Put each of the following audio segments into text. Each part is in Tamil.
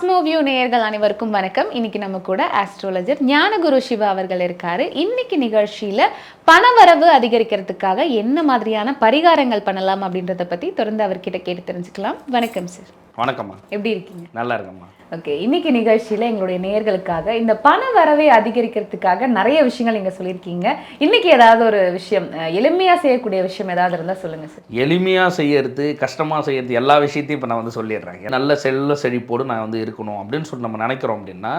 காஸ்மோவியூ நேயர்கள் அனைவருக்கும் வணக்கம். இன்னைக்கு நம்ம கூட ஆஸ்ட்ரோலஜர் ஞானகுரு சிவா அவர்கள் இருக்காரு. இன்னைக்கு நிகழ்ச்சியில பணவரவு அதிகரிக்கிறதுக்காக என்ன மாதிரியான பரிகாரங்கள் பண்ணலாம் அப்படின்றத பத்தி தொடர்ந்து அவர்கிட்ட கேட்டு தெரிஞ்சுக்கலாம். வணக்கம் சார் வணக்கம்மா. எப்படி இருக்கீங்க? நல்லா இருக்கம்மா. ஓகே இன்னைக்கு நிகழ்ச்சியில எங்களுடைய நேயர்களுக்காக இந்த பண வரவை அதிகரிக்கிறதுக்காக நிறைய விஷயங்கள் நீங்க சொல்லியிருக்கீங்க. இன்னைக்கு ஏதாவது ஒரு விஷயம் அஹ், எளிமையா செய்யக்கூடிய விஷயம் ஏதாவது இருந்தா சொல்லுங்க சார் எளிமையாக செய்யறது கஷ்டமாக செய்யறது எல்லா விஷயத்தையும் இப்போ நான் வந்து சொல்லிடுறேன். நல்ல செல்ல செழிப்போடு நான் வந்து இருக்கணும் அப்படின்னு சொல்லி நம்ம நினைக்கிறோம் அப்படின்னா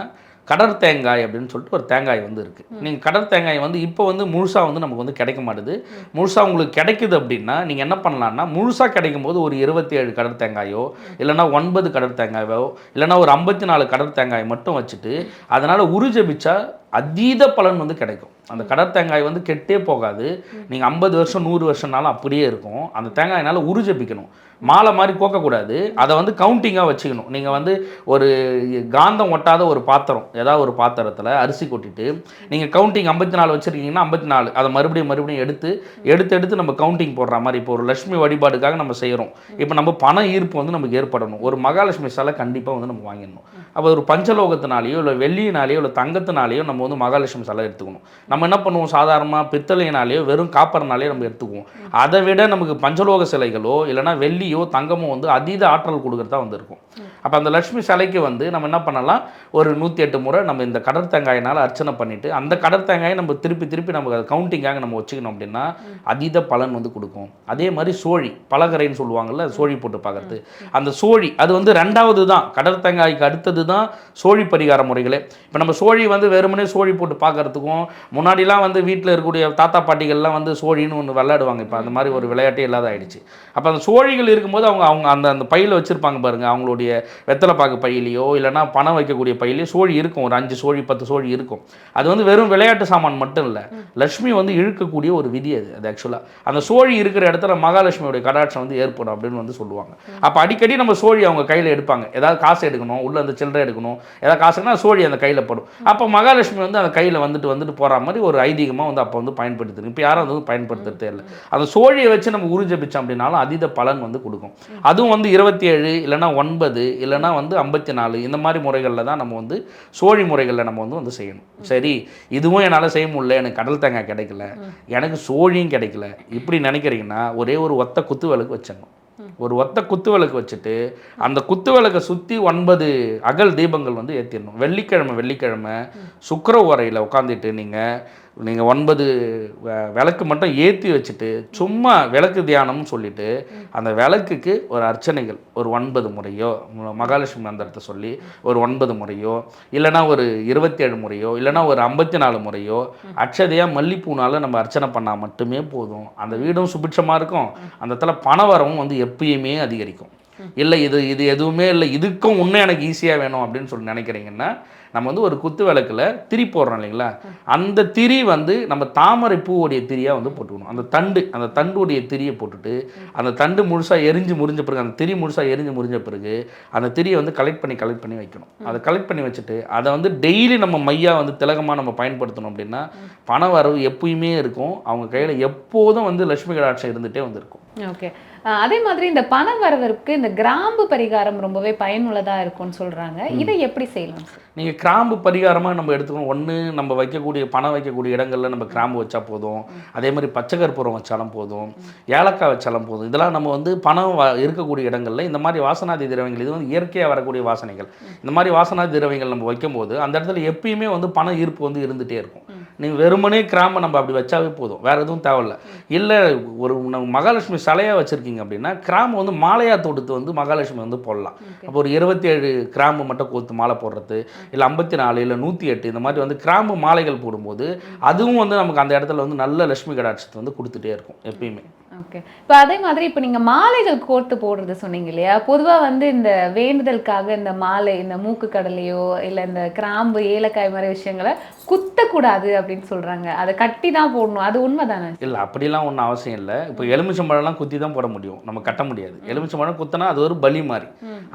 கடற் தேங்காய் அப்படின்னு சொல்லிட்டு ஒரு தேங்காய் வந்து இருக்குது நீங்கள் கடற் தேங்காய் வந்து இப்போ வந்து முழுசாக வந்து நமக்கு வந்து கிடைக்க மாட்டுது. முழுசாக உங்களுக்கு கிடைக்குது அப்படின்னா நீங்கள் என்ன பண்ணலாம்னா முழுசாக கிடைக்கும் போது ஒரு இருபத்தி ஏழு கடற் தேங்காயோ இல்லைன்னா ஒன்பது கடற் தேங்காயோ இல்லைன்னா ஒரு ஐம்பத்தி நாலு கடற் தேங்காய் மட்டும் வச்சுட்டு அதனால் உருஜபிச்சா அதீத பலன் வந்து கிடைக்கும். அந்த கடற் தேங்காய் வந்து கெட்டே போகாது. நீங்கள் ஐம்பது வருஷம் நூறு வருஷம்னாலும் அப்படியே இருக்கும். அந்த தேங்காயினால் உருஜபிக்கணும் மாலை மாதிரி கோக்கக்கூடாது. அதை வந்து கவுண்டிங்காக வச்சுக்கணும். நீங்கள் வந்து ஒரு காந்தம் ஒட்டாத ஒரு பாத்திரம் ஏதாவது ஒரு பாத்திரத்தில் அரிசி கொட்டிட்டு நீங்கள் கவுண்டிங் ஐம்பத்தி நாலு வச்சுருக்கீங்கன்னா ஐம்பத்தி நாலு அதை மறுபடியும் மறுபடியும் எடுத்து எடுத்து எடுத்து நம்ம கவுண்டிங் போடுற மாதிரி இப்போ ஒரு லட்சுமி வழிபாடுக்காக நம்ம செய்கிறோம் இப்போ நம்ம பண ஈர்ப்பு வந்து நமக்கு ஏற்படணும். ஒரு மகாலட்சுமி சிலை கண்டிப்பாக வந்து நம்ம வாங்கிடணும். அப்போ ஒரு பஞ்சலோகத்தினாலேயோ இல்லை வெள்ளியினாலேயோ இல்லை தங்கத்தினாலேயோ நம்ம வந்து மகாலட்சுமி சிலை எடுத்துக்கணும். நம்ம என்ன பண்ணுவோம்? சாதாரணமாக பித்தளையினாலேயோ வெறும் காப்பர்னாலேயோ நம்ம எடுத்துக்குவோம். அதை விட நமக்கு பஞ்சலோக சிலைகளோ இல்லைனா வெள்ளியோ தங்கமோ வந்து அதீத ஆற்றல் கொடுக்குறதா வந்து இருக்கும். அப்போ அந்த லட்சுமி சிலைக்கு வந்து நம்ம என்ன பண்ணலாம்? ஒரு நூற்றி எட்டு முறை நம்ம இந்த கடற்தேங்காயினால் அர்ச்சனை பண்ணிவிட்டு அந்த கடற்தேங்காயை நம்ம திருப்பி திருப்பி நமக்கு அதை கவுண்டிங்காக நம்ம வச்சுக்கணும் அப்படின்னா அதீத பலன் வந்து கொடுக்கும். அதே மாதிரி சோழி பலகரைன்னு சொல்லுவாங்கள்ல சோழி போட்டு பார்க்கறது. அந்த சோழி அது வந்து ரெண்டாவது தான். கடற்தேங்காய்க்கு அடுத்தது தான் சோழி பரிகார முறைகளே. இப்போ நம்ம சோழி வந்து வெறுமனே சோழி போட்டு பார்க்குறதுக்கும் முன்னாடிலாம் வந்து வீட்டில் இருக்கக்கூடிய தாத்தா பாட்டிகள்லாம் வந்து சோழின்னு ஒன்று விளையாடுவாங்க இப்போ. அந்த மாதிரி ஒரு விளையாட்டே இல்லாத ஆயிடுச்சு. அப்போ அந்த சோழிகள் இருக்கும்போது அவங்க அவங்க அந்த அந்த பையில் வச்சுருப்பாங்க பாருங்க அவங்களுடைய வெத்தலை பாக்கு பையிலையோ இல்லைன்னா பணம் வைக்கக்கூடிய பையிலையோ சோழி இருக்கும். ஒரு அஞ்சு சோழி பத்து சோழி இருக்கும். அது வந்து வெறும் விளையாட்டு சாமான் மட்டும் இல்லை லக்ஷ்மி வந்து இழுக்கக்கூடிய ஒரு விதி அது அது ஆக்சுவலாக அந்த சோழி இருக்கிற இடத்துல மகாலட்சுமியோடைய கடாட்சம் வந்து ஏற்படும் அப்படின்னு வந்து சொல்லுவாங்க. அப்போ அடிக்கடி நம்ம சோழி அவங்க கையில் எடுப்பாங்க. ஏதாவது காசு எடுக்கணும் உள்ள அந்த சில்லறை எடுக்கணும். ஏதாவது காசுனா சோழி அந்த கையில் படும். அப்போ மகாலட்சுமி வந்து அந்த கையில் வந்துட்டு வந்துட்டு போகிற மாதிரி ஒரு ஐதீகமாக வந்து அப்போ வந்து பயன்படுத்துது. இப்போ யாரும் வந்து பயன்படுத்துறதே இல்லை. அந்த சோழியை வச்சு நம்ம உருஜபிச்சோம் அப்படின்னாலும் அதீத பலன் வந்து கொடுக்கும். அதுவும் வந்து இருபத்தி ஏழு இல்லைன்னா ஒன்பது இல்லைன்னா வந்து ஐம்பத்தி நாலு இந்த மாதிரி முறைகளில் தான் நம்ம வந்து சோழி முறைகளில் நம்ம வந்து வந்து செய்யணும். சரி இதுவும் என்னால் செய்ய முடியல எனக்கு கடல் தேங்காய் கிடைக்கல எனக்கு சோழியும் கிடைக்கல. இப்படி நினைக்கிறீங்கன்னா ஒரே ஒரு ஒத்த குத்து விளக்கு வச்சிடணும். ஒரு ஒத்த குத்து விளக்கு வச்சுட்டு அந்த குத்து விளக்கை சுற்றி ஒன்பது அகல் தீபங்கள் வந்து ஏற்றிடணும் வெள்ளிக்கிழமை வெள்ளிக்கிழமை சுக்கர உரையில் உட்காந்துட்டு நீங்கள் நீங்கள் ஒன்பது விளக்கு மட்டும் ஏற்றி வச்சுட்டு சும்மா விளக்கு தியானம்னு சொல்லிட்டு அந்த விளக்குக்கு ஒரு அர்ச்சனைகள். ஒரு ஒன்பது முறையோ மகாலட்சுமி மந்திரத்தை சொல்லி ஒரு ஒன்பது முறையோ இல்லைன்னா ஒரு இருபத்தேழு முறையோ இல்லைன்னா ஒரு ஐம்பத்தி நாலு முறையோ அட்சதையாக மல்லிப்பூனால நம்ம அர்ச்சனை பண்ணால் மட்டுமே போதும். அந்த வீடும் சுபிட்சமாக இருக்கும். அந்த இடத்துல பண வரவும் வந்து எப்பயுமே அதிகரிக்கும். இல்லை இது இது எதுவுமே இல்லை. இதுக்கும் இன்னும் எனக்கு ஈஸியாக வேணும் அப்படின்னு சொல்லி நினைக்கிறீங்கன்னா நம்ம வந்து ஒரு குத்து விளக்குல திரி போடுறோம் இல்லைங்களா? அந்த திரி வந்து நம்ம தாமரை பூவுடைய திரியாக வந்து போட்டுக்கணும். அந்த தண்டு அந்த தண்டுடைய திரியை போட்டுட்டு அந்த தண்டு முழுசாக எரிஞ்சு முறிஞ்ச பிறகு அந்த திரி முழுசாக எரிஞ்சு முறிஞ்ச பிறகு அந்த திரியை வந்து கலெக்ட் பண்ணி கலெக்ட் பண்ணி வைக்கணும். அதை கலெக்ட் பண்ணி வச்சுட்டு அதை வந்து டெய்லி நம்ம மையாக வந்து திலகமாக நம்ம பயன்படுத்தணும் அப்படின்னா பண வரவு எப்பயுமே இருக்கும். அவங்க கையில் எப்போதும் வந்து லட்சுமி கடாட்சம் இருந்துகிட்டே வந்திருக்கும். ஓகே. அதே மாதிரி இந்த பண வரவிற்கு இந்த கிராம்பு பரிகாரம் ரொம்பவே பயனுள்ளதா இருக்கும்னு சொல்றாங்க. இதை எப்படி செய்யலாம் நீங்கள் கிராம்பு பரிகாரமாக நம்ம எடுத்துக்கணும். ஒன்று நம்ம வைக்கக்கூடிய பணம் வைக்கக்கூடிய இடங்களில் நம்ம கிராம்பு வச்சா போதும். அதே மாதிரி பச்சை கற்பூரம் வச்சாலும் போதும். ஏலக்காய் வச்சாலும் போதும். இதெல்லாம் நம்ம வந்து பணம் வ- இருக்கக்கூடிய இடங்களில் இந்த மாதிரி வாசனாதி திரவியங்கள் இது வந்து இயற்கையாக வரக்கூடிய வாசனைகள். இந்த மாதிரி வாசனாதி திரவியங்கள் நம்ம வைக்கும்போது அந்த இடத்துல எப்பயுமே வந்து பண ஈர்ப்பு வந்து இருந்துகிட்டே இருக்கும். நீங்கள் வெறுமனே கிராம்பை நம்ம அப்படி வச்சாவே போதும். வேறு எதுவும் தேவையில்ல. இல்லை ஒரு மகாலட்சுமி சிலையாக வச்சுருக்கீங்க அப்படின்னா கிராம்பு வந்து மாலையாக தொடுத்து வந்து மகாலட்சுமி வந்து போடலாம். அப்போ ஒரு இருபத்தி ஏழு கிராம்பு மட்டும் கோத்து மாலை போடுறது இல்லை ஐம்பத்தி நாலு இல்லை நூற்றி எட்டு இந்த மாதிரி வந்து கிராம்பு மாலைகள் போடும்போது அதுவும் வந்து நமக்கு அந்த இடத்துல வந்து நல்ல லட்சுமி கடாட்சத்தை வந்து கொடுத்துட்டே இருக்கும் எப்பயுமே. ஓகே. இப்போ அதே மாதிரி இப்போ நீங்க மாலைகள் கோர்த்து போடுறது சொன்னீங்க இல்லையா? பொதுவா வந்து இந்த வேண்டுதலுக்காக இந்த மாலை இந்த மூக்கு கடலையோ இல்ல இந்த கிராம்பு ஏலக்காய் மாதிரி விஷயங்களை குத்தக்கூடாது அப்படின்னு சொல்றாங்க. அதை கட்டி தான் போடணும். அது உண்மைதானே? இல்லை அப்படிலாம் ஒன்றும் அவசியம் இல்லை. இப்போ எலுமிச்சம்பழம்லாம் குத்தி தான் போட முடியும். நம்ம கட்ட முடியாது. எலுமிச்சம்பழம் குத்தினா அது ஒரு பலி மாதிரி.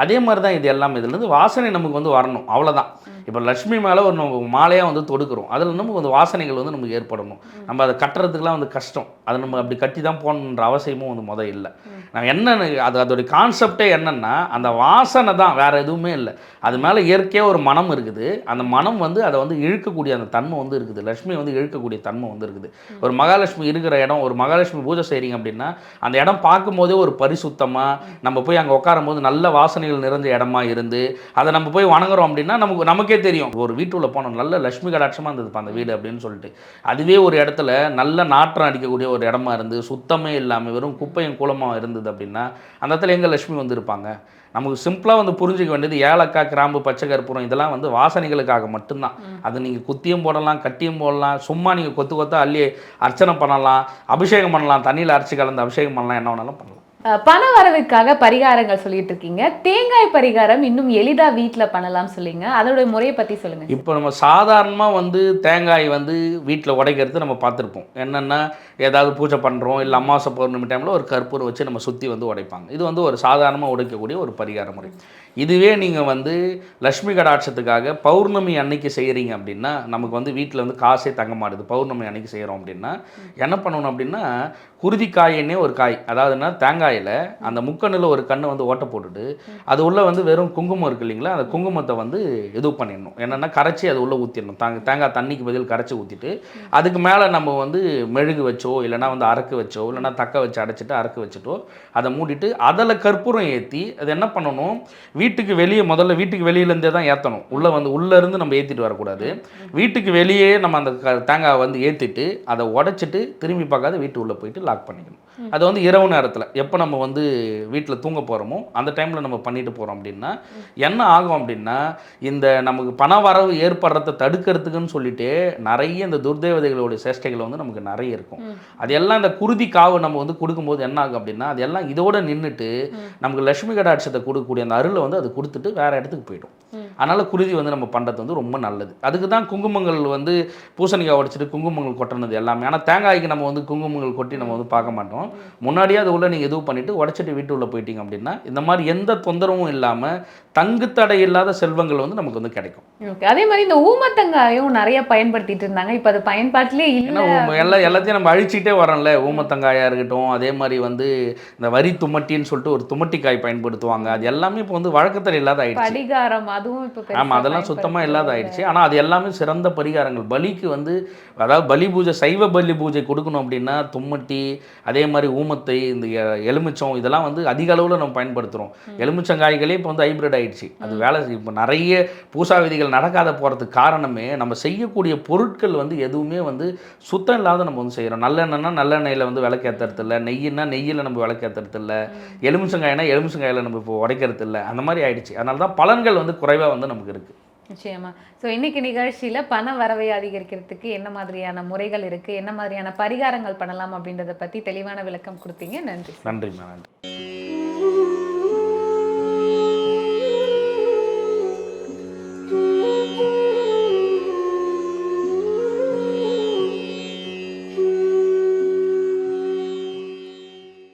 அதே மாதிரி தான் இது எல்லாமே. இதுலேருந்து வாசனை நமக்கு வந்து வரணும். அவ்வளோதான் இப்போ லட்சுமி மேலே ஒரு நம்ம மாலையாக வந்து தொடுக்கிறோம். அதில் நமக்கு வந்து வாசனைகள் வந்து நமக்கு ஏற்படணும். நம்ம அதை கட்டுறதுக்குலாம் வந்து கஷ்டம். அதை நம்ம அப்படி கட்டி தான் போகணுன்ற அவசியமும் வந்து முத இல்லை. நான் என்ன அது அதோடைய கான்செப்டே என்னன்னா அந்த வாசனை தான் வேற எதுவுமே இல்லை. அது மேலே இயற்கையாக ஒரு மனம் இருக்குது. அந்த மனம் வந்து அதை வந்து இழுக்கக்கூடிய அந்த தன்மை வந்து இருக்குது. லட்சுமி வந்து இழுக்கக்கூடிய தன்மை வந்து இருக்குது. ஒரு மகாலட்சுமி இருக்கிற இடம் ஒரு மகாலட்சுமி பூஜை செய்கிறீங்க அப்படின்னா அந்த இடம் பார்க்கும்போதே ஒரு பரிசுத்தமாக நம்ம போய் அங்கே உட்காரும் போது நல்ல வாசனைகள் நிறைஞ்ச இடமா இருந்து அதை நம்ம போய் வணங்குறோம் அப்படின்னா நமக்கு நமக்கே தெரியும். ஒரு வீட்டுள்ள போனோம் நல்ல லட்சுமி கடாட்சமாக இருந்ததுப்பா அந்த வீடு அப்படின்னு சொல்லிட்டு. அதுவே ஒரு இடத்துல நல்ல நாற்றம் அடிக்கக்கூடிய ஒரு இடமா இருந்து சுத்தமே இல்லாமல் வெறும் குப்பையும் கூலமாக இருந்தது அப்படின்னா அந்த இடத்துல எங்கே லட்சுமி வந்திருப்பாங்க நமக்கு சிம்பிளாக வந்து புரிஞ்சுக்க வேண்டியது ஏலக்காய் கிராம்பு பச்சை கற்பூரம் இதெல்லாம் வந்து வாசனைகளுக்காக மட்டும்தான். அது நீங்கள் குத்தியும் போடலாம் கட்டியும் போடலாம் சும்மா நீங்கள் கொத்து கொத்த அள்ளி அர்ச்சனை பண்ணலாம் அபிஷேகம் பண்ணலாம் தண்ணியில் அரைச்சி கலந்து அபிஷேகம் பண்ணலாம் என்ன வேணாலும் பண்ணலாம். பண வரதுக்காக பரிகாரங்கள் சொல்லிட்டு இருக்கீங்க தேங்காய் பரிகாரம் இன்னும் எளிதா வீட்டில் பண்ணலாம் சொல்லிங்க அதோடைய முறையை பற்றி சொல்லுங்கள் இப்போ நம்ம சாதாரணமாக வந்து தேங்காய் வந்து வீட்டில் உடைக்கிறது நம்ம பார்த்துருப்போம். என்னென்னா ஏதாவது பூஜை பண்ணுறோம் இல்லை அமாவாசை பௌர்ணமி டைமில் ஒரு கற்பூரம் வச்சு நம்ம சுற்றி வந்து உடைப்பாங்க. இது வந்து ஒரு சாதாரணமாக உடைக்கக்கூடிய ஒரு பரிகார முறை. இதுவே நீங்கள் வந்து லக்ஷ்மி கடாட்சத்துக்காக பௌர்ணமி அன்னைக்கு செய்கிறீங்க அப்படின்னா நமக்கு வந்து வீட்டில் வந்து காசே தங்க மாட்டுது. பௌர்ணமி அன்னைக்கு செய்கிறோம் அப்படின்னா என்ன பண்ணணும் அப்படின்னா குருதிக்காயின்னே ஒரு காய் அதாவதுன்னா தேங்காயில் அந்த முக்கண்ணில் ஒரு கண்ணை வந்து ஓட்டை போட்டுட்டு அது உள்ளே வந்து வெறும் குங்குமம் இருக்கு இல்லைங்களா அந்த குங்குமத்தை வந்து இது பண்ணிடணும். என்னென்னா கரைச்சி அது உள்ளே ஊற்றிடணும் தாங்க தேங்காய் தண்ணிக்கு பதில் கரைச்சி ஊற்றிட்டு அதுக்கு மேலே நம்ம வந்து மெழுகு வச்சோ இல்லைன்னா வந்து அரக்கு வச்சோ இல்லைன்னா தக்க வச்சு அடைச்சிட்டு அரக்கு வச்சுட்டோ அதை மூடிட்டு அதில் கற்பூரம் ஏற்றி அது என்ன பண்ணணும் வீட்டுக்கு வெளியே முதல்ல வீட்டுக்கு வெளியிலேருந்தே தான் ஏற்றணும் உள்ளே வந்து உள்ளேருந்து நம்ம ஏற்றிட்டு வரக்கூடாது. வீட்டுக்கு வெளியே நம்ம அந்த க தேங்காய் வந்து ஏற்றிட்டு அதை உடைச்சிட்டு திரும்பி பார்க்காத வீட்டு உள்ளே போயிட்டு லாக் பண்ணிக்கணும். அது வந்து இரவு நேரத்தில். எப்போ நம்ம வந்து வீட்டில் தூங்க போகிறோமோ அந்த டைமில் நம்ம பண்ணிட்டு போகிறோம் அப்படின்னா என்ன ஆகும் அப்படின்னா இந்த நமக்கு பண வரவு ஏற்படுறத தடுக்கிறதுக்குன்னு சொல்லிட்டு நிறைய இந்த துர்தேவதைகளுடைய சேஷ்டைகள் வந்து நமக்கு நிறைய இருக்கும். அது எல்லாம் இந்த குருதி காவு நம்ம வந்து கொடுக்கும்போது என்ன ஆகும் அப்படின்னா அது எல்லாம் இதோட நின்றுட்டு நமக்கு லட்சுமி கடாட்சத்தை கொடுக்கக்கூடிய அந்த அருளை வந்து அது கொடுத்துட்டு வேற இடத்துக்கு போயிடும். அதனால குருதி வந்து நம்ம பண்ணுறது வந்து ரொம்ப நல்லது. அதுக்கு தான் குங்குமங்கள் வந்து பூசணிக்காய் உடைச்சிட்டு குங்குமங்கள் கொட்டினது எல்லாமே. ஆனால் தேங்காய்க்கு நம்ம வந்து குங்குமங்கள் கொட்டி நம்ம வந்து பார்க்க மாட்டோம். முன்னாடியே அது உள்ள நீங்கள் எதுவும் பண்ணிட்டு உடைச்சிட்டு வீட்டு உள்ள போயிட்டீங்க அப்படின்னா இந்த மாதிரி எந்த தொந்தரவும் இல்லாமல் தங்கு தடை இல்லாத செல்வங்கள் வந்து நமக்கு வந்து கிடைக்கும். ஓகே அதே மாதிரி இந்த ஊமத்தங்காயும் நிறைய பயன்படுத்திட்டு இருந்தாங்க. இப்ப அது பயன்பாட்டிலே இல்ல. எல்லா எல்லாத்தையும் நம்ம அழிச்சிட்டே வரோம்ல ஊமத்தங்காயாக இருக்கட்டும் அதே மாதிரி வந்து இந்த வரி தும்மட்டின்னு சொல்லிட்டு ஒரு தும்மட்டிக்காய் பயன்படுத்துவாங்க. அது எல்லாமே இப்போ வந்து வழக்கத்தில் இல்லாத ஆயிடுச்சு. படிகாரம் அதுவும் இப்ப ஆமாம் அதெல்லாம் சுத்தமாக இல்லாத ஆயிடுச்சு. ஆனால் அது எல்லாமே சிறந்த பரிகாரங்கள். பலிக்கு வந்து அதாவது பலி பூஜை சைவ பலி பூஜை கொடுக்கணும் அப்படின்னா தும்மட்டி அதே மாதிரி ஊமத்தை இந்த எலுமிச்சம் இதெல்லாம் வந்து அதிக அளவில் நம்ம பயன்படுத்துகிறோம் எலுமிச்சங்காய்களே இப்போ வந்து ஹைப்ரிட் ஆயிடுச்சு. அது வேலை இப்போ நிறைய பூசா விதிகள் நடக்காத போகிறதுக்கு காரணமே நம்ம செய்யக்கூடிய பொருட்கள் வந்து எதுவுமே வந்து சுத்தம் இல்லாத நம்ம வந்து செய்கிறோம் நல்லெண்ணெய்னா நல்லெண்ணெயில் வந்து விளக்கேற்றுறது இல்லை. நெய்யினா நெய்யில் நம்ம விளக்கேற்றுறது இல்லை. எலுமிச்சங்காய்னா எலுமிச்சங்காயில் நம்ம இப்போ உடைக்கிறது இல்லை அந்த மாதிரி ஆயிடுச்சு. அதனால தான் பலன்கள் வந்து குறைவாக வந்து நமக்கு இருக்குது நிச்சயமா. ஸோ இன்னைக்கு நிகழ்ச்சியில பண வரவை அதிகரிக்கிறதுக்கு என்ன மாதிரியான முறைகள் இருக்கு? என்ன மாதிரியான பரிகாரங்கள் பண்ணலாம் அப்படின்றத பத்தி தெளிவான விளக்கம் கொடுத்தீங்க. நன்றி. நன்றி நன்றி.